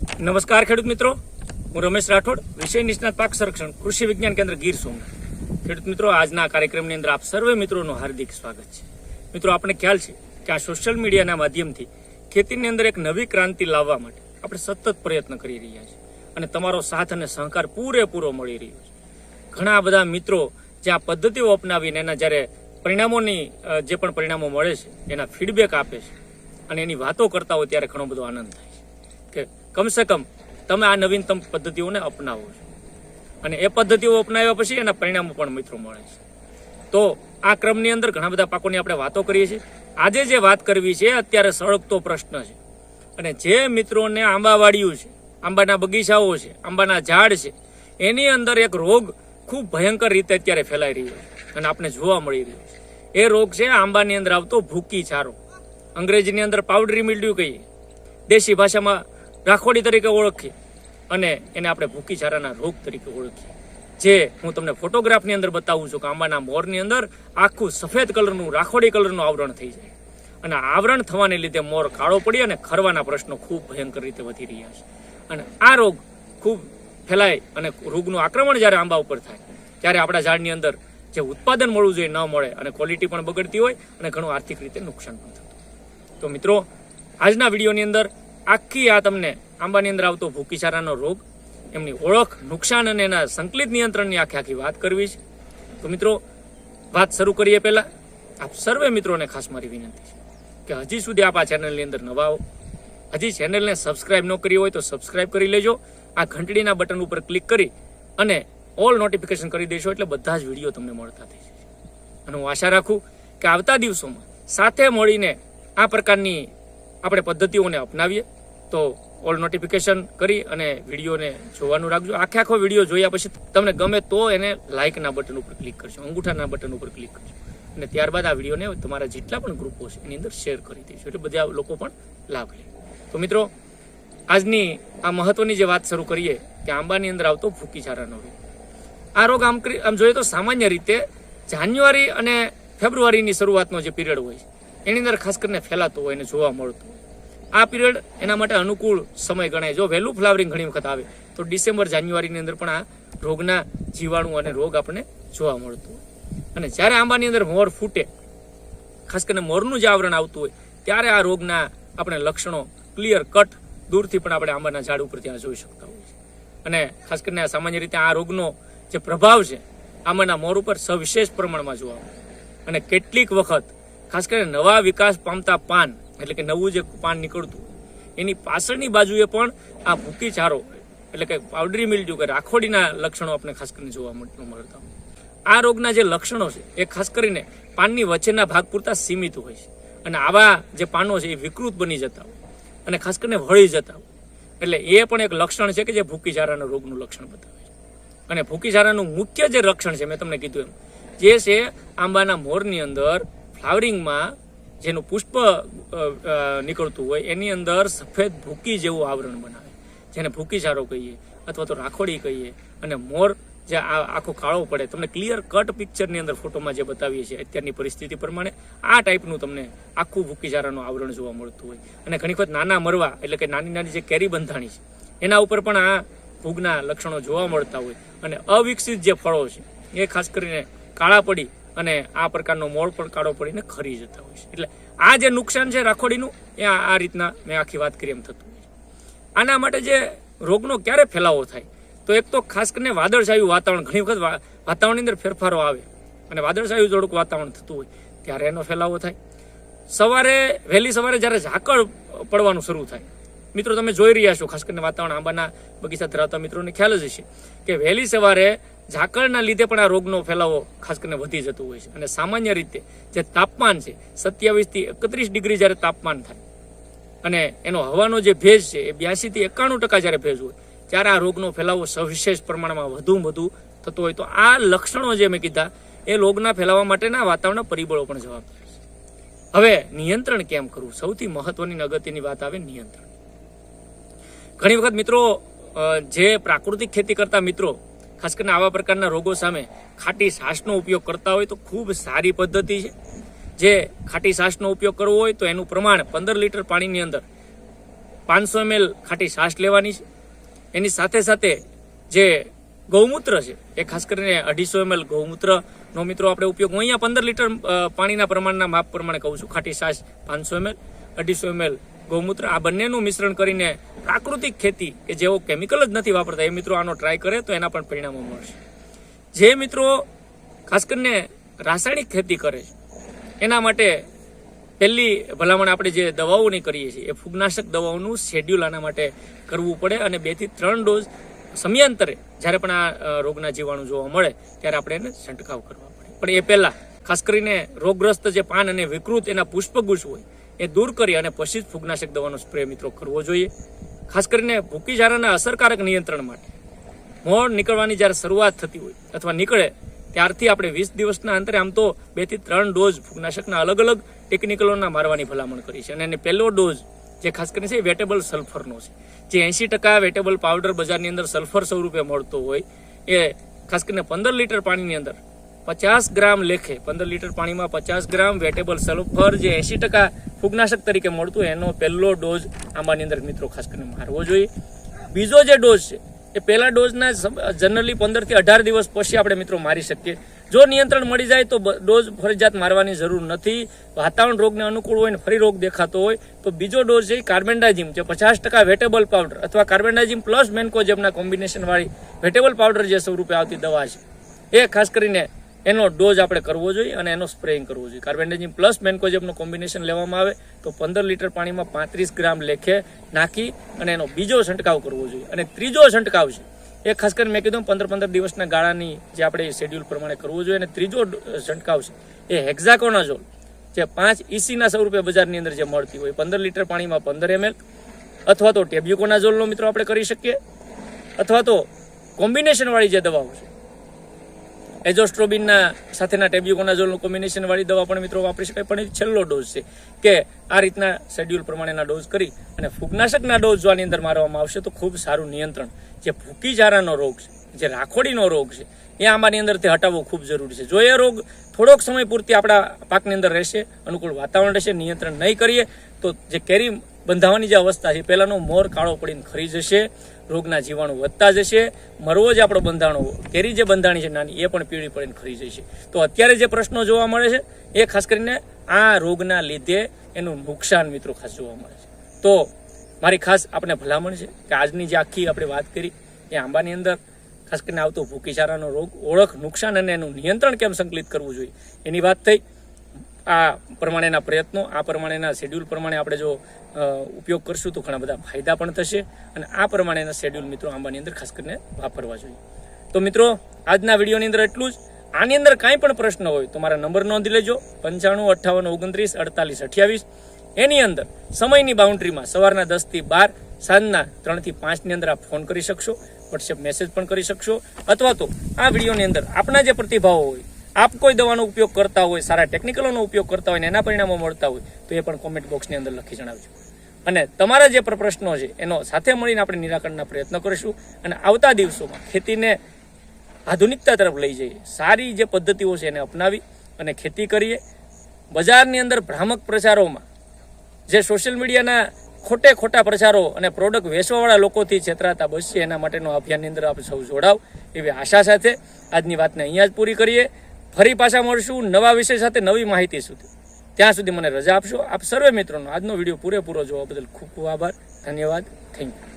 નમસ્કાર ખેડૂત મિત્રો. હું રમેશ રાઠોડ, વિષય નિષ્ણાત પાક સંરક્ષણ, કૃષિ વિજ્ઞાન કેન્દ્ર ગીર સોમનાથ. ખેડૂત મિત્રો, આજના કાર્યક્રમની અંદર આપ સર્વે મિત્રોનું હાર્દિક સ્વાગત છે. મિત્રો આપણે ખ્યાલ છે કે આ સોશિયલ મીડિયાના માધ્યમથી ખેતીની અંદર એક નવી ક્રાંતિ લાવવા માટે આપણે સતત પ્રયત્ન કરી રહ્યા છીએ અને તમારો સાથ અને સહકાર પૂરેપૂરો મળી રહ્યો છે. ઘણા બધા મિત્રો જે આ પદ્ધતિઓ અપનાવીને એના જ્યારે પરિણામોની જે પણ પરિણામો મળે છે, એના ફીડબેક આપે છે અને એની વાતો કરતા હોય ત્યારે ઘણો બધો આનંદ થાય કમસે કમ તમે આ નવીનતમ પદ્ધતિઓને અપનાવો છો. અને એ પદ્ધતિઓ અપનાવ્યા પછી એના પરિણામો પણ મિત્રો મળે છે. તો આ ક્રમની અંદર ઘણા બધા પાકોની આપણે વાતો કરીએ છીએ. આજે જે વાત કરવી છે, અત્યારે સળગતો પ્રશ્ન છે. અને જે મિત્રોને આંબાવાડીયું છે, આંબાના બગીચાઓ છે, આંબાના ઝાડ છે, એની અંદર એક રોગ ખૂબ ભયંકર રીતે અત્યારે ફેલાઈ રહ્યો છે અને આપણે જોવા મળી રહ્યો છે. એ રોગ છે આંબાની અંદર આવતો ભૂકી ચારો અંગ્રેજીની અંદર પાવડરી મિલ્ડ્યુ કહીએ. દેશી ભાષામાં રાખોડી તરીકે ઓળખીએ અને એને આપણે ભૂકી ચારાના રોગ તરીકે ઓળખીએ જે હું તમને ફોટોગ્રાફની અંદર બતાવું છું કે આંબાના મોરની અંદર આખું સફેદ કલરનું, રાખોડી કલરનું આવરણ થઈ જાય. અને આવરણ થવાને લીધે મોર કાળો પડી અને ખરવાના પ્રશ્નો ખૂબ ભયંકર રીતે વધી રહ્યા છે. અને આ રોગ ખૂબ ફેલાય અને રોગનું આક્રમણ જ્યારે આંબા ઉપર થાય, ત્યારે આપણા ઝાડની અંદર જે ઉત્પાદન મળવું જોઈએ ન મળે અને ક્વોલિટી પણ બગડતી હોય અને ઘણું આર્થિક રીતે નુકસાન પણ થતું તો મિત્રો, આજના વિડીયોની અંદર આખી આ તમને આંબાની અંદર આવતો ભૂકીચારાનો રોગ, એમની ઓળખ, નુકસાન અને એના સંકલિત નિયંત્રણની આખી આખી વાત કરવી છે. તો મિત્રો, વાત શરૂ કરીએ પહેલા. આપ સર્વે મિત્રોને ખાસ મારી વિનંતી છે કે હજી સુધી આપ આ ચેનલની અંદર નવા હો. હજી ચેનલને સબસ્ક્રાઇબ ન કરી હોય તો સબસ્ક્રાઇબ કરી લેજો. આ ઘંટડીના બટન ઉપર ક્લિક કરી અને ઓલ નોટિફિકેશન કરી દેશો એટલે બધા જ વીડિયો તમને મળતા થઈ જશે. અને હું આશા રાખું કે આવતા દિવસોમાં સાથે મળીને આ પ્રકારની આપણે પદ્ધતિઓને અપનાવીએ, તો ઓલ નોટિફિકેશન કરી અને વિડીયોને જોવાનું રાખજો. આખે આખો વીડિયો જોયા પછી તમને ગમે તો એને લાઇકના બટન ઉપર ક્લિક કરજો અંગૂઠાના બટન ઉપર ક્લિક કરજો. અને ત્યારબાદ આ વિડીયોને તમારા જેટલા પણ ગ્રુપો છે એની અંદર શેર કરી દેજો. એટલે બધા લોકો પણ લાભ લે. તો મિત્રો, આજની આ મહત્વની જે વાત શરૂ કરીએ, કે આંબાની અંદર આવતો ફૂકીઝારાનો રોગ. આ રોગ આમ આમ જોઈએ તો સામાન્ય રીતે જાન્યુઆરી અને ફેબ્રુઆરીની શરૂઆતનો જે પિરિયડ હોય છે એની અંદર ખાસ કરીને ફેલાતું હોય અને જોવા મળતું. આ પિરિયડ એના માટે અનુકૂળ સમય ગણાય. જો વહેલું ફ્લાવરિંગ ઘણી વખત આવે, તો ડિસેમ્બર, જાન્યુઆરીની અંદર પણ આ રોગના જીવાણુ અને રોગ આપણને જોવા મળતું હોય. અને જ્યારે આંબાની અંદર મોર ફૂટે, ખાસ કરીને મોરનું જે આવરણ આવતું હોય, ત્યારે આ રોગના આપણે લક્ષણો ક્લિયર કટ દૂરથી પણ આપણે આંબાના ઝાડ ઉપર ત્યાં જોઈ શકતા હોઈએ છીએ. અને ખાસ કરીને સામાન્ય રીતે આ રોગનો જે પ્રભાવ છે, આંબાના મોર ઉપર સવિશેષ પ્રમાણમાં જોવા મળે. અને કેટલીક વખત ખાસ કરીને નવા વિકાસ પામતા પાન, એટલે કે નવું જે પાન નીકળતું, એની પાછળની બાજુએ પણ આ ભૂકી ચારો, એટલે કે પાવડરી મિલ્ડ્યુ કે રાખોડીના લક્ષણો આપણે ખાસ કરીને જોવા મળ- મળતા. આ રોગના જે લક્ષણો છે, એ ખાસ કરીને પાનની વચ્ચેના ભાગ પૂરતા સીમિત હોય છે. અને આવા જે પાનો છે, એ વિકૃત બની જતા હોય. અને ખાસ કરીને વળી જતા હોય. એટલે એ પણ એક લક્ષણ છે કે જે ભૂકીચારાના રોગનું લક્ષણ બતાવે છે. અને ભૂકીચારાનું મુખ્ય જે લક્ષણ છે, મેં તમને કીધું એમ, જે છે આંબાના મોરની અંદર ફ્લાવરિંગમાં જેનું પુષ્પ નીકળતું હોય, એની અંદર સફેદ ભૂકી જેવું આવરણ બનાવે. જેને ભૂકીચારો કહીએ અથવા તો રાખોડી કહીએ. અને મોર જે આ આખો કાળો પડે, તમને ક્લિયર કટ પિક્ચરની અંદર ફોટોમાં જે બતાવીએ છીએ, અત્યારની પરિસ્થિતિ પ્રમાણે આ ટાઈપનું તમને આખું ભૂકીચારાનું આવરણ જોવા મળતું હોય. અને ઘણી વખત નાના મરવા, એટલે કે નાની નાની જે કેરી બંધાણી છે, એના ઉપર પણ આ ભૂગના લક્ષણો જોવા મળતા હોય. અને અવિકસિત જે ફળો છે, એ ખાસ કરીને કાળા પડી અને આ પ્રકારનો મોળ પણ કાળો પડીને ખરી જતા હોય છે. એટલે આ જે નુકસાન છે રાખોડીનું, એ આ રીતના મેં આખી વાત કરી એમ થતું હોય આના માટે જે રોગનો ક્યારે ફેલાવો થાય, તો એક તો ખાસ કરીને વાદળછાયું વાતાવરણ, ઘણી વખત વાતાવરણની અંદર ફેરફારો આવે અને વાદળછાયું થોડુંક વાતાવરણ થતું હોય, ત્યારે એનો ફેલાવો થાય. સવારે, વહેલી સવારે જ્યારે ઝાકળ પડવાનું શરૂ થાય, મિત્રો તમે જોઈ રહ્યા છો, ખાસ કરીને વાતાવરણ આંબાના બગીચા ધરાવતા મિત્રોને ખ્યાલ જ હશે કે વહેલી સવારે ઝાકળના લીધે પણ આ રોગનો ફેલાવો ખાસ કરીને વધી જતો હોય છે. અને સામાન્ય રીતે જે તાપમાન છે સત્યાવીસથી એકત્રીસ ડિગ્રી જ્યારે તાપમાન થાય, અને એનો હવાનો જે ભેજ છે એ બ્યાસી થી એકાણું ટકા જ્યારે ભેજ હોય, ત્યારે આ રોગનો ફેલાવો સવિશેષ પ્રમાણમાં વધુ વધુ થતો હોય. તો આ લક્ષણો જે મેં કીધા, એ રોગના ફેલાવા માટેના વાતાવરણ પરિબળો પણ જવાબદાર છે. હવે નિયંત્રણ કેમ કરવું? સૌથી મહત્વની અગત્યની વાત આવે નિયંત્રણ. ઘણી વખત મિત્રો જે પ્રાકૃતિક ખેતી કરતા મિત્રો ખાસ કરીને આવા પ્રકારના રોગો સામે ખાટી છાશનો ઉપયોગ કરતા હોય તો ખૂબ સારી પદ્ધતિ છે. જે ખાટી છાશનો ઉપયોગ કરવો હોય તો એનું પ્રમાણ પંદર લીટર પાણીની અંદર પાંચસો એમએલ ખાટી છાશ લેવાની છે. એની સાથે સાથે જે ગૌમૂત્ર છે, એ ખાસ કરીને અઢીસો એમએલ ગૌમૂત્રનો મિત્રો આપણે ઉપયોગ હું અહીંયા પંદર લીટર પાણીના પ્રમાણના માપ પ્રમાણે કહું છું. ખાટી છાશ પાંચસો એમએલ, અઢીસો એમએલ ગૌમૂત્ર આ બંનેનું મિશ્રણ કરીને પ્રાકૃતિક ખેતી, કે જેઓ કેમિકલ જ નથી વાપરતા, એ મિત્રો આનો ટ્રાય કરે તો એના પણ પરિણામો મળશે. જે મિત્રો ખાસ કરીને રાસાયણિક ખેતી કરે છે, એના માટે પહેલી ભલામણ આપણે જે દવાઓની કરીએ છીએ, એ ફૂગનાશક દવાઓનું શેડ્યુલ આના માટે કરવું પડે અને બેથી ત્રણ ડોઝ સમયાંતરે જ્યારે પણ આ રોગના જીવાણુ જોવા મળે, ત્યારે આપણે એને છંટકાવ કરવા પડે. પણ એ પહેલાં, ખાસ કરીને રોગગ્રસ્ત જે પાન અને વિકૃત એના પુષ્પગુચ્છ હોય એ દૂર કરી અને પછી જ ફૂગનાશક દવાનો સ્પ્રે મિત્રો કરવો જોઈએ. ખાસ કરીને ભૂકી ઝારાના અસરકારક નિયંત્રણ માટે. મોર નીકળવાની જ્યારે શરૂઆત થતી હોય અથવા નીકળે, ત્યારથી આપણે વીસ દિવસના અંતરે આમ તો બેથી ત્રણ ડોઝ ફૂગનાશકના અલગ અલગ ટેકનિકલોના મારવાની ભલામણ કરી છે. અને એને પહેલો ડોઝ, જે ખાસ કરીને છે વેટેબલ સલ્ફરનો છે. જે એંશી ટકા વેટેબલ પાવડર બજારની અંદર સલ્ફર સ્વરૂપે મળતો હોય, એ ખાસ કરીને પંદર લીટર પાણીની અંદર પચાસ ગ્રામ લેખે, પંદર લીટર પાણીમાં પચાસ ગ્રામ વેટેબલ સલ્ફર જે એંશી ટકા ફૂગનાશક તરીકે મળતું એનો પહેલો ડોઝ આંબાની અંદર મિત્રો ખાસ કરીને મારવો જોઈએ. બીજો જે ડોઝ છે, એ પહેલા ડોઝના જનરલી પંદરથી અઢાર દિવસ પછી આપણે મિત્રો મારી શકીએ. જો નિયંત્રણ મળી જાય તો ડોઝ ફરજિયાત મારવાની જરૂર નથી. વાતાવરણ રોગને અનુકૂળ હોય ને ફરી રોગ દેખાતો હોય, તો બીજો ડોઝ છે કાર્બેન્ડાજીમ જે પચાસ ટકા વેટેબલ પાવડર અથવા કાર્બેન્ડાજીમ પ્લસ મેન્કોજેબના કોમ્બિનેશનવાળી વેટેબલ પાવડર જે સ્વરૂપે આવતી દવા છે. એ ખાસ કરીને એનો ડોઝ આપણે કરવો જોઈએ અને એનો સ્પ્રેઇંગ કરવો જોઈએ. કાર્બેન્ડાજીમ પ્લસ મેન્કોજેબનું કોમ્બિનેશન લેવામાં આવે તો પંદર લીટર પાણીમાં પાંત્રીસ ગ્રામ લેખે નાખી અને એનો બીજો છંટકાવ કરવો જોઈએ. અને ત્રીજો છંટકાવ છે, એ ખાસ કરીને મેં કીધું પંદર પંદર દિવસના ગાળાની જે આપણે શેડ્યુલ પ્રમાણે કરવું જોઈએ. અને ત્રીજો છંટકાવ છે, એ હેક્ઝાકોનાઝોલ જે પાંચ ઇસીના સ્વરૂપે બજારની અંદર જે મળતી હોય, પંદર લીટર પાણીમાં પંદર એમએલ અથવા તો ટેબ્યુકોનાઝોલનો મિત્રો આપણે કરી શકીએ, અથવા તો કોમ્બિનેશનવાળી જે દવાઓ છે એઝોસ્ટ્રોબિનના સાથેના ટેબ્યુકોનાઝોલનું કોમ્બિનેશન વાળી દવા પણ મિત્રો વાપરી શકાય, પણ એ છેલ્લો ડોઝ છે કે આ રીતના શેડ્યુલ પ્રમાણેના ડોઝ કરી અને ફૂગનાશકના ડોઝ જો આની અંદર મારવામાં આવશે તો ખૂબ સારું નિયંત્રણ. જે ભૂકીઝારાનો રોગ છે, જે રાખોડીનો રોગ છે, એ આમાંની અંદર તે હટાવવો ખૂબ જરૂરી છે. જો એ રોગ થોડોક સમય પૂરતી આપણા પાકની અંદર રહેશે, અનુકૂળ વાતાવરણ રહેશે, નિયંત્રણ નહીં કરીએ, તો જે કેરી બંધાવાની જે અવસ્થા છે, પહેલાંનો મોર કાળો પડીને ખરી જશે, રોગના જીવાણુ વધતા જશે, મરવો જે આપણો બંધાણો, કેરી જે બંધાણી છે નાની, એ પણ પીળી પડીને ખરી જશે. તો અત્યારે જે પ્રશ્નો જોવા મળે છે, એ ખાસ કરીને આ રોગના લીધે એનું નુકસાન મિત્રો ખાસ જોવા મળે છે. તો મારી ખાસ આપણે ભલામણ છે કે આજની જે આખી આપણે વાત કરી, એ આંબાની અંદર ખાસ કરીને આવતો ભૂકીચારાનો રોગ, ઓળખ, નુકસાન અને એનું નિયંત્રણ કેમ સંકલિત કરવું જોઈએ, એની વાત થઈ. આ પ્રમાણેના પ્રયત્નો, આ પ્રમાણેના શેડ્યુલ પ્રમાણે આપણે જો ઉપયોગ કરશું તો ઘણા બધા ફાયદા પણ થશે અને આ પ્રમાણેના શેડ્યુલ મિત્રો આંબાની અંદર ખાસ કરીને વાપરવા જોઈએ. તો મિત્રો, આજના વિડીયોની અંદર એટલું જ. આની અંદર કાંઈ પણ પ્રશ્ન હોય તો મારા નંબર નોંધી લેજો, પંચાણું, અઠ્ઠાવન, ઓગણત્રીસ, અડતાલીસ, અઠ્યાવીસ. એની અંદર સમયની બાઉન્ડ્રીમાં સવારના દસથી બાર, સાંજના ત્રણથી પાંચની અંદર આપ ફોન કરી શકશો વોટ્સએપ મેસેજ પણ કરી શકશો, અથવા તો આ વિડીયોની અંદર આપના જે પ્રતિભાવો હોય આપ કોઈ દવાનો ઉપયોગ કરતા હોય, સારા ટેકનિકલોનો ઉપયોગ કરતા હોય ને એના પરિણામો મળતા હોય, તો એ પણ કોમેન્ટ બોક્સની અંદર લખી જણાવજો. અને તમારા જે પણ પ્રશ્નો છે, એનો સાથે મળીને આપણે નિરાકરણના પ્રયત્ન કરીશું અને આવતા દિવસોમાં ખેતીને આધુનિકતા તરફ લઈ જઈએ. સારી જે પદ્ધતિઓ છે એને અપનાવી અને ખેતી કરીએ. બજારની અંદર ભ્રામક પ્રચારોમાં જે સોશિયલ મીડિયાના ખોટે ખોટા પ્રચારો અને પ્રોડક્ટ વેચવાવાળા લોકોથી છેતરાતા બચીએ, એના માટેનો અભિયાનની અંદર આપણે સૌ જોડાવ એવી આશા સાથે આજની વાતને અહીંયા જ પૂરી કરીએ. ફરી પાછા મળશું નવા વિષય સાથે નવી માહિતી સુધી. ત્યાં સુધી મને રજા આપશો. આપ સર્વે મિત્રોનો આજનો વીડિયો પૂરેપૂરો જોવા બદલ ખૂબ ખૂબ આભાર. ધન્યવાદ. Thank you